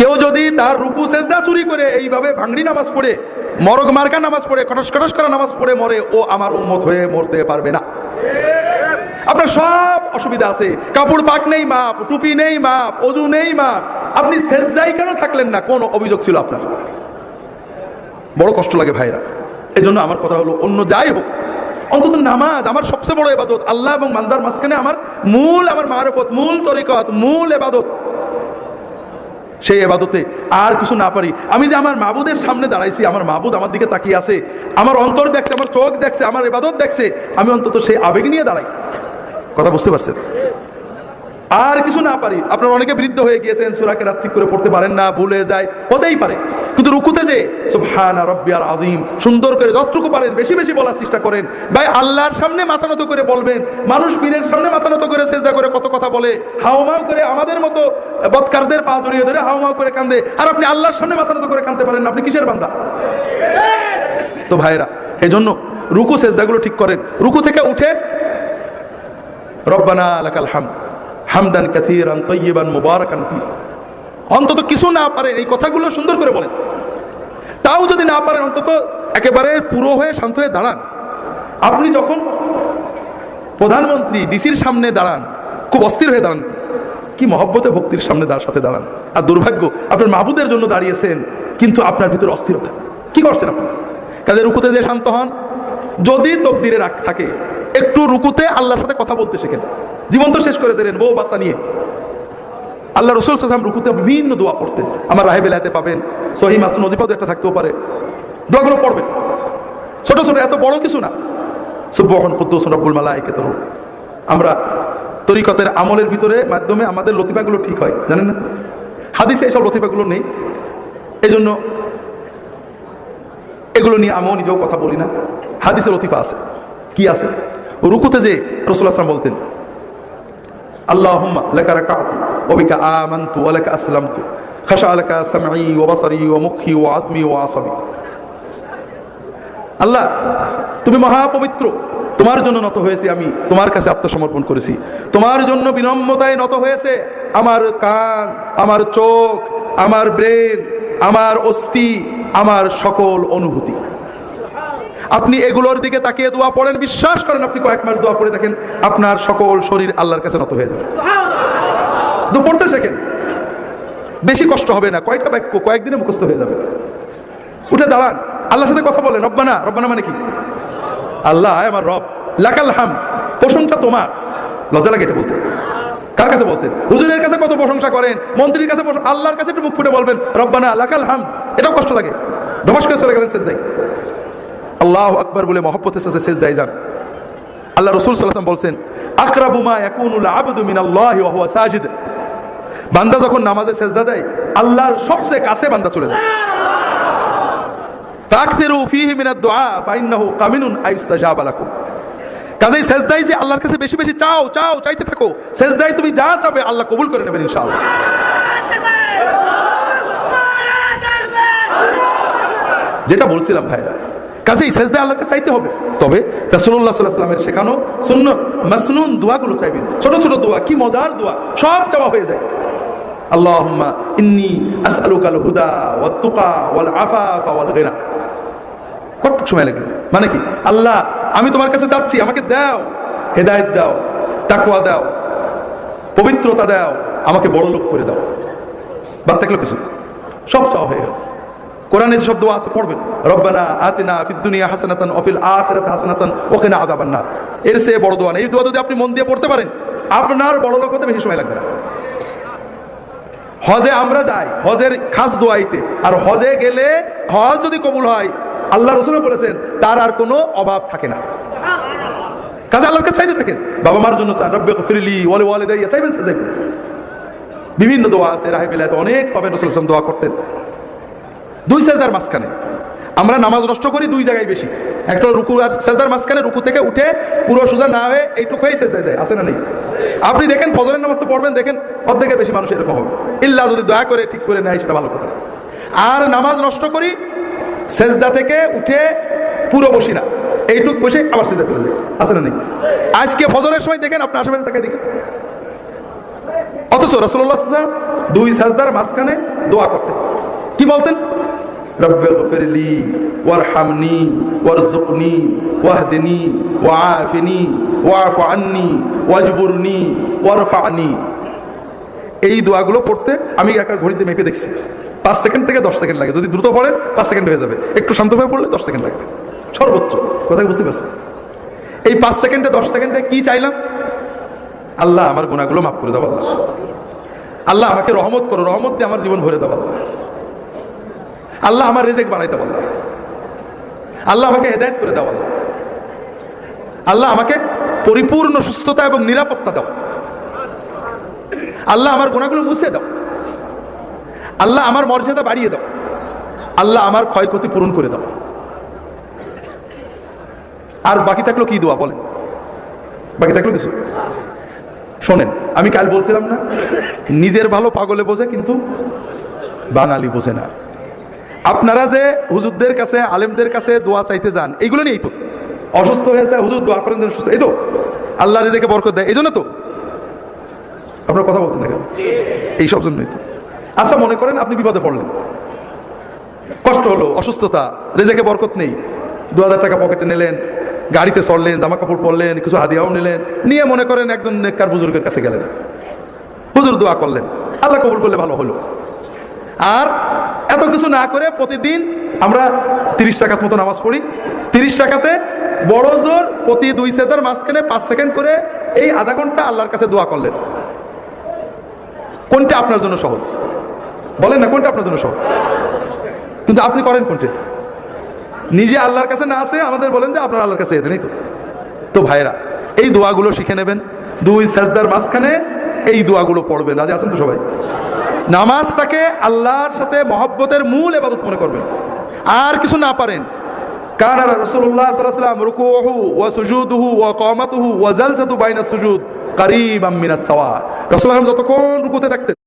কেউ যদি তার রুকু সেজদা চুরি করে এইভাবে ভাঙড়ি নামাজ পড়ে মরগ মার্কা নামাজ পড়ে কটস কটস করা নামাজ পড়ে মরে, ও আমার উম্মত হয়ে মরতে পারবে না। আপনার সব অসুবিধা আছে। কাপড় পাক নেই মাপ, টুপি নেই মাপ, অজু নেই মাপ। আপনি সেজদাই কেন থাকলেন না? কোন অভিযোগ ছিল আপনার? বড় কষ্ট লাগে ভাইরা। এই জন্য আমার কথা হলো, অন্য যাই হোক, অন্তত নামাজ আমার সবচেয়ে বড় এবাদত আল্লাহ এবং মান্দার মাঝখানে আমার মূল, আমার মারফত, মূল তরিকত, মূল এবাদত সেই এবাদতে আর কিছু না পারি। আমি যে আমার মাবুদের সামনে দাঁড়াইছি, আমার মাবুদ আমার দিকে তাকিয়ে আছে, আমার অন্তর দেখছে, আমার চোখ দেখছে, আমার এবাদত দেখছে, আমি অন্তত সেই আবেগ নিয়ে দাঁড়াই। কথা বুঝতে পারছেন? আর কিছু না পারি। আপনার অনেকে বৃদ্ধ হয়ে গিয়েছেন সুরাকে রাত্রি করে পড়তে পারেন না, ভুলে যায় হতেই পারে। কিন্তু রুকুতে যে আজিম সুন্দর করে যতটুকু পারেন, বেশি বেশি বলার চেষ্টা করেন। ভাই, আল্লাহর সামনে মাথা নত করে বলবেন, মানুষ পীরের সামনে মাথা নত করে চেষ্টা করে কত কথা বলে হাওমাও করে আমাদের মতো বৎকারদের পা জড়িয়ে ধরে হাওমাও করে কান্দে, আর আপনি আল্লাহর সামনে মাথা নত করে কান্দতে পারেন না, আপনি কিসের বান্দা? তো ভাইরা এই জন্য রুকু, সেজদাগুলো ঠিক করেন। রুকু থেকে উঠে, রব্বানা লাকাল হামদ। হামদান কাথিরান তৈয়বান মুবারাকান ফি অন্তত কিছু না পারেন, এই কথাগুলো সুন্দর করে বলেন। তাও যদি না পারেন, অন্তত একেবারে পুরো হয়ে, শান্ত হয়ে দাঁড়ান। আপনি যখন প্রধানমন্ত্রী, ডিসির সামনে দাঁড়ান, খুব অস্থির হয়ে দাঁড়ান। কি মহব্বতে ভক্তির সামনে দাঁড় সাথে দাঁড়ান। আর দুর্ভাগ্য, আপনার মাহবুদের জন্য দাঁড়িয়েছেন, কিন্তু আপনার ভিতরে অস্থিরতা। কি করছেন আপনি? কাজে রুকুতে যে শান্ত হন, যদি তকদিরে রাখ থাকে, একটু রুকুতে আল্লাহর সাথে কথা বলতে শেখেন। জীবন তো শেষ করে দিলেন, বউ বাচ্চা নিয়ে। আল্লাহ রসুল সাল্লাম রুকুতে বিভিন্ন দোয়া পড়তেন। আমার রাহে বেলাতে পাবেন সহি মাসুন নজিপাদ একটা থাকতেও পারে। দোয়াগুলো পড়বেন। ছোট ছোট, এত বড় কিছু না। সুব্বহন খুদ্দুস রব্বুল মালাইকে তরু আমরা তরিকতের আমলের ভিতরে, মাধ্যমে আমাদের লতিফাগুলো ঠিক হয়, জানেন না? হাদিসে এইসব লতিফাগুলো নেই। এই জন্য এগুলো নিয়ে আমিও নিজেও কথা বলি না। হাদিসে লতিফা আছে। কি আছে? রুকুতে যে রসুল আসলাম বলতেন বিকা আমানতু ওয়া লাকা আসলামতু। খাশা লাকা সামঈ ওয়া বাসারি ওয়া মুখি ওয়া আদমি আল্লাহ, তুমি মহাপবিত্র। তোমার জন্য নত হয়েছি আমি। তোমার কাছে আত্মসমর্পণ করেছি। তোমার জন্য বিনম্রতায় নত হয়েছে আমার কান, আমার চোখ, আমার ব্রেন, আমার অস্থি, আমার সকল অনুভূতি। আপনি এগুলোর দিকে তাকিয়ে দোয়া পড়েন, বিশ্বাস করেন আপনি কয়েক মাস দোয়া পড়ে দেখেন আপনার সকল শরীর আল্লাহর কাছে নত হয়ে যাবে। তো পড়তে শেখেন। বেশি কষ্ট হবে না কয়েকটা বাক্য কয়েকদিনে মুখস্থ হয়ে যাবে। উঠে দাঁড়ান, আল্লাহর সাথে কথা বলেন, রব্বানা রব্বানা মানে কি? আল্লাহ আমার রব, লাকাল হাম, প্রশংসা তোমার। লজ্জা লাগে এটা বলতে। কার কাছে বলছেন? হুজুরের কাছে কত প্রশংসা করেন, মন্ত্রীর কাছে আল্লাহর কাছে একটু মুখ ফুটে বলবেন, রব্বানা, লাকাল হাম। এটাও কষ্ট লাগে। ধবাস করে চলে গেলেন শেষ দেয় আল্লাহ আকবর বলে মহব্বতের সাথে শেষ দেয় যান। আল্লাহ রসুল সাল্লাম বলছেন আকরাবুমা ইয়াকুনুল আবদু মিনাল্লাহি সাজিদ। বান্দা যখন নামাজে সেজদা দেয়, আল্লাহর সবচেয়ে কাছে বান্দা চলে যায়। কামিনুন সেজদাই যে আল্লাহর কাছে বেশি বেশি চাও চাও, চাইতে থাকো, সেজদাই তুমি যা আল্লাহ কবুল করে নেবেন যেটা বলছিলাম ভাইরা কাজেই সেজদা আল্লাহকে চাইতে হবে। তবে আলাইহি ওয়াসাল্লামের শেখানো সুন্নত, মাসনুন দোয়াগুলো চাইবেন। ছোট ছোট দোয়া কি মজার দোয়া? সব চাওয়া হয়ে যায়। ইন্নী হুদা কত সময় মানে কি? আল্লাহ, আমি তোমার কাছে যাচ্ছি আমাকে দাও। হেদায়েত দাও দাও, পবিত্রতা দাও, আমাকে বড় লোক করে দাও। বাদ থাকল কিছু? সব চাওয়া হয়ে গেল। কোরআনে যে শব্দ আছে পড়বেন। রব্বানা আতিনা ফিদ দুনিয়া হাসানাতান ওয়া ফিল আখিরাতি হাসানাতান ওয়া কিনা আযাবান নার। এর চেয়ে বড় দোয়া এই দোয়া যদি আপনি মন দিয়ে পড়তে পারেন, আপনার বড় লোক হতে বেশি সময় লাগবে না। হজে আমরা যাই, হজের খাস দোয়া এইটে। আর হজে গেলে হজ যদি কবুল হয়, আল্লাহ রসুল বলেছেন, তার আর কোনো অভাব থাকে না। কাজে আল্লাহর কাছে চাইতে থাকেন। বাবা মার জন্য চান, রব্বে ফিরলি ওয়ালে ওয়ালে দেয় চাইবেন সে বিভিন্ন দোয়া আছে, রাহে বেলায় অনেক পাবেন, রসুল দোয়া করতেন। দুই সেজদার মাঝখানে। আমরা নামাজ নষ্ট করি দুই জায়গায় বেশি। একটা রুকু আর সেজদার মাঝখানে, রুকু থেকে উঠে পুরো সোজা না হয়ে এইটুকু হয়ে সেজদায় দেয় আছে না নেই? আপনি দেখেন ফজরের নামাজ তো পড়বেন, দেখেন অর্ধেকের বেশি মানুষ এরকম হবে। ইল্লা যদি দয়া করে ঠিক করে নেয়, সেটা ভালো কথা। আর নামাজ নষ্ট করি, সেজদা থেকে উঠে পুরো বসি না। এইটুক বসে আবার সেজদা করে দেয় আছে না নেই? আজকে ফজরের সময় দেখেন আপনার আশেপাশে তাকে দেখেন। অথচ রসুল্লাহ দুই সাজদার মাঝখানে দোয়া করতেন। কি বলতেন? রব্বে গফিরলি ওয়ারহামনি ওয়ারজুকনি ওয়াহদিনি, ওয়াআফিনি ওয়াফু আন্নি, ওয়াজবুরনি, ওয়ারফানি। এই দোয়াগুলো পড়তে আমি একা ঘড়িতে মেপে দেখছি। পাঁচ সেকেন্ড থেকে দশ সেকেন্ড লাগে। যদি দ্রুত পড়ে পাঁচ সেকেন্ড হয়ে যাবে। একটু শান্তভাবে পড়লে দশ সেকেন্ড লাগবে। সর্বোচ্চ। কোথায় বুঝতে পারছেন? এই পাঁচ সেকেন্ডে, দশ সেকেন্ডে কি চাইলাম? আল্লাহ আমার গুণাগুলো মাফ করে দাও আল্লাহ আমাকে রহমত করো, রহমত দিয়ে আমার জীবন ভরে দাও, আল্লাহ। আল্লাহ আমার রেজেক বানাইতে আল্লাহ আল্লাহ আমাকে হেদায়ত করে দাও আল্লাহ। আল্লাহ আমাকে পরিপূর্ণ সুস্থতা এবং নিরাপত্তা দাও। আল্লাহ আমার গোনাগুলো মুছে দাও। আল্লাহ আমার মর্যাদা বাড়িয়ে দাও। আল্লাহ আমার ক্ষয়ক্ষতি পূরণ করে দাও। আর বাকি থাকল কি দোয়া বলেন? বাকি থাকল কিছু? শোনেন, আমি কাল বলছিলাম না, নিজের ভালো পাগলে বোঝে কিন্তু বাঙালি বোঝে না। আপনারা যে হুজুরদের কাছে, আলেমদের কাছে দোয়া চাইতে যান এইগুলো নিয়েই তো। অসুস্থ হয়েছে, হুজুর দোয়া করেন সুস্থ এই তো, আল্লাহ রেজেকে বরকত দেয় এই জন্য তো। আপনার কথা বলছেন না কেন? এই সব জন্যই তো। আচ্ছা মনে করেন আপনি বিপদে পড়লেন। কষ্ট হলো, অসুস্থতা, রেজেকে বরকত নেই। দু হাজার টাকা পকেটে নিলেন, গাড়িতে চড়লেন জামা কাপড় পরলেন, কিছু হাদিয়াও নিলেন, নিয়ে মনে করেন একজন নেককার বুজুর্গের কাছে গেলেন। হুজুর দোয়া করলেন, আল্লাহ কবুল করলে ভালো হলো। আর এত কিছু না করে প্রতিদিন আমরা তিরিশ টাকার মতো নামাজ পড়ি। তিরিশ টাকাতে বড় জোর প্রতি দুই সেতার মাঝখানে পাঁচ সেকেন্ড করে এই আধা ঘণ্টা আল্লাহর কাছে দোয়া করলেন। কোনটা আপনার জন্য সহজ? বলেন না, কোনটা আপনার জন্য সহজ? কিন্তু আপনি করেন কোনটা? নিজে আল্লাহর কাছে না আছে, আমাদের বলেন যে আপনার আল্লাহর কাছে এতে নেই তো। তো ভাইরা এই দোয়াগুলো শিখে নেবেন। দুই সাজদার মাঝখানে এই দোয়াগুলো পড়বেন। রাজি আছেন তো সবাই? নামাজটাকে আল্লাহর সাথে মহব্বতের মূল এবাদত মনে করবেন। আর কিছু না পারেন। কারণ রসুল্লাহ রুকুহু ওয়া সুজুদুহু ও ওয়া জালসাতু বাইনা কারিব সাওয়া যতক্ষণ রুকুতে থাকতেন